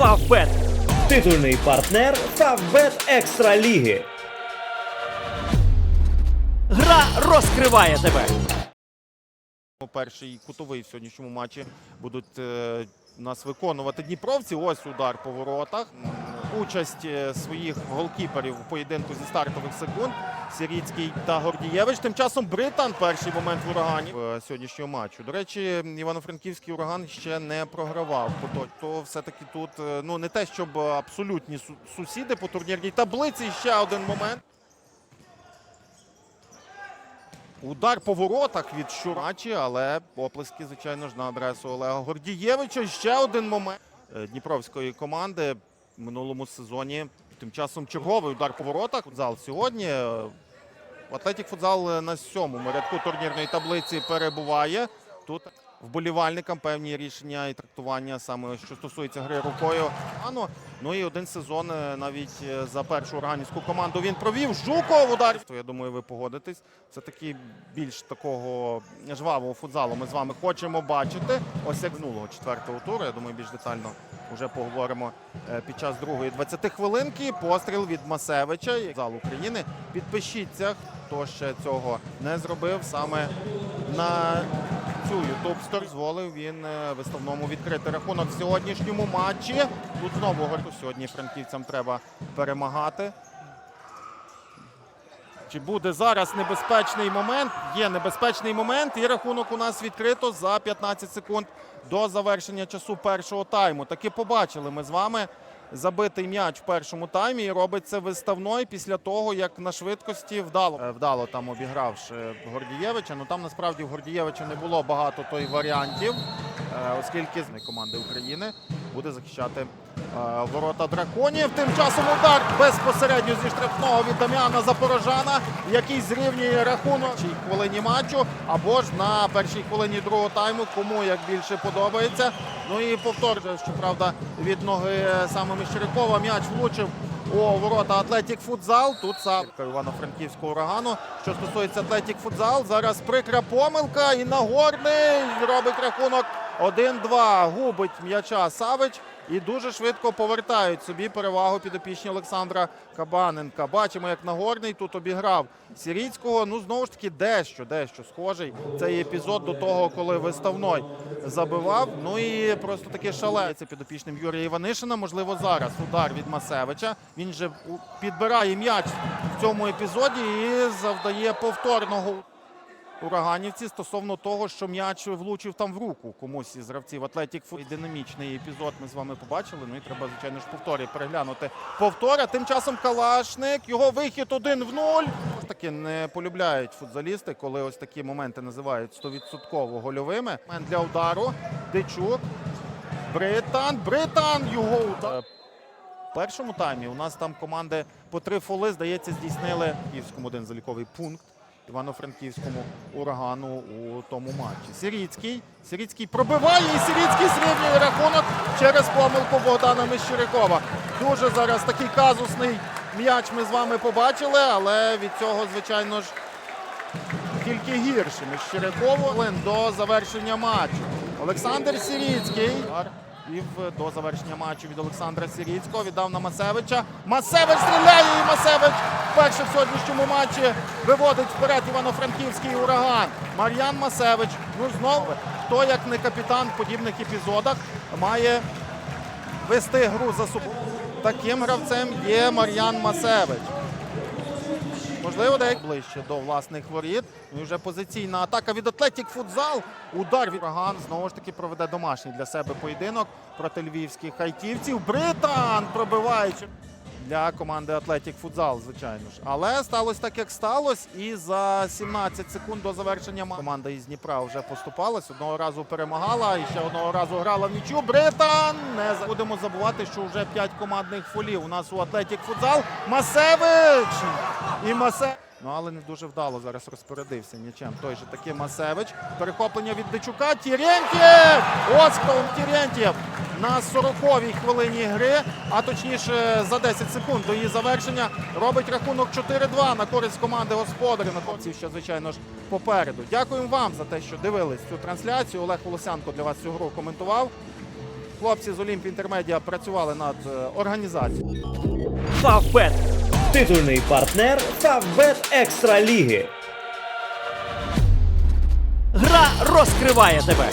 Фавбет. Титульний партнер Фавбет Екстра Ліги. Гра розкриває тебе. Перший кутовий в сьогоднішньому матчі будуть е, нас виконувати дніпровці. Ось удар по воротах. Участь е, своїх голкіперів у поєдинку зі стартових секунд. Сіріцький та Гордієвич. Тим часом Британ перший момент в урагані сьогоднішнього матчу. До речі, Івано-Франківський ураган ще не програвав. То все-таки тут е, ну не те, щоб абсолютні сусіди по турнірній таблиці. Ще один момент. Удар по воротах від Щурачі, але оплески, звичайно ж, на адресу Олега Гордієвича. Ще один момент е, дніпровської команди в минулому сезоні. Тим часом черговий удар по воротах. Футзал сьогодні. е, Атлетік футзал на сьомому рядку турнірної таблиці перебуває. Тут вболівальникам певні рішення і трактування саме що стосується гри рукою. Ано. Ну і один сезон е, навіть е, за першу органівську команду він провів. Жуков удар. Я думаю, ви погодитесь. Це таки більш такого жвавого футзалу. Ми з вами хочемо бачити. Ось як минулого четвертого туру. Я думаю, більш детально вже поговоримо е, під час другої 20 хвилинки. Постріл від Масевича. Зал України. Підпишіться, хто ще цього не зробив саме на цю ютуб стор дозволив він е, виставному відкрити рахунок в сьогоднішньому матчі. Тут знову говорю, сьогодні франківцям треба перемагати. Чи буде зараз небезпечний момент? Є небезпечний момент, і рахунок у нас відкрито за 15 секунд до завершення часу першого тайму. Таки побачили ми з вами забитий м'яч в першому таймі і робить це виставною після того, як на швидкості вдало Е, вдало там обігравши Гордієвича. Ну там насправді в Гордієвича не було багато той варіантів, е, оскільки з команди України буде захищати е, ворота драконів. Тим часом удар безпосередньо зі штрафного від Дам'яна Запорожана, який зрівнює рахунок в хвилині матчу або ж на першій хвилині другого тайму, кому як більше подобається. Ну і повтор, щоправда, від ноги саме Міщерякова м'яч влучив у ворота Атлетік Футзал. Тут сам Івано-Франківського урагану. Що стосується Атлетік Футзал, зараз прикра помилка і Нагорний робить рахунок 1-2. Губить м'яча Савич і дуже швидко повертають собі перевагу підопічні Олександра Кабаненка. Бачимо, як Нагорний тут обіграв Сіріцького. Ну знову ж таки, дещо, дещо схожий цей епізод до того, коли виставной забивав. Ну і просто таки шалеється підопічним Юрія Іванишина. Можливо, зараз удар від Масевича. Він же підбирає м'яч в цьому епізоді і завдає повторного ураганівці стосовно того, що м'яч влучив там в руку комусь із гравців Атлетік Фут. Динамічний епізод ми з вами побачили. Ну і треба, звичайно ж, повторі переглянути. Повтора. Тим часом Калашник. Його вихід один в нуль. Таки не полюбляють футзалісти, коли ось такі моменти називають 100% гольовими. Момент для удару. Дичук. Британ. Британ його удар. В першому таймі у нас там команди по три фоли, здається, здійснили Київському один заліковий пункт. Івано-Франківському урагану у тому матчі. Сіріцький. Сіріцький пробиває і Сіріцький зрівнює рахунок через помилку Богдана Мещерякова. Дуже зараз такий казусний м'яч ми з вами побачили, але від цього, звичайно ж, тільки гірше. Мещерякову до завершення матчу. Олександр Сіріцький. І до завершення матчу від Олександра Сіріцького віддав на Масевича. Масевич стріляє і Масевич вперше в сьогоднішньому матчі виводить вперед Івано-Франківський ураган. Мар'ян Масевич. Ну знову хто як не капітан в подібних епізодах має вести гру за собою. Таким гравцем є Мар'ян Масевич. Можливо, де ближче до власних воріт. Ну і вже позиційна атака від Атлетік Футзал. Удар від Ураган знову ж таки проведе домашній для себе поєдинок проти львівських хайтівців. Британ пробиваючи для команди Атлетік Футзал, звичайно ж. Але сталося так, як сталося. І за 17 секунд до завершення ма- команда із Дніпра вже поступалась. Одного разу перемагала і ще одного разу грала в нічю. Британ не будемо забувати, що вже 5 командних фолів. У нас у Атлетік Футзал. Масевич! І Масе. Ну, але не дуже вдало зараз розпорядився нічим. Той же таки Масевич. Перехоплення від Дичука. Тірєнтєв! Ось Тірєнтєв на 40-й хвилині гри, а точніше за 10 секунд до її завершення, робить рахунок 4-2 на користь команди господарів. На користь ще, звичайно ж, попереду. Дякуємо вам за те, що дивились цю трансляцію. Олег Волосянко для вас цю гру коментував. Хлопці з Олімп Інтермедіа працювали над е, організацією. Фавбет. Титульний партнер Фавбет Екстра Ліги. Гра розкриває тебе.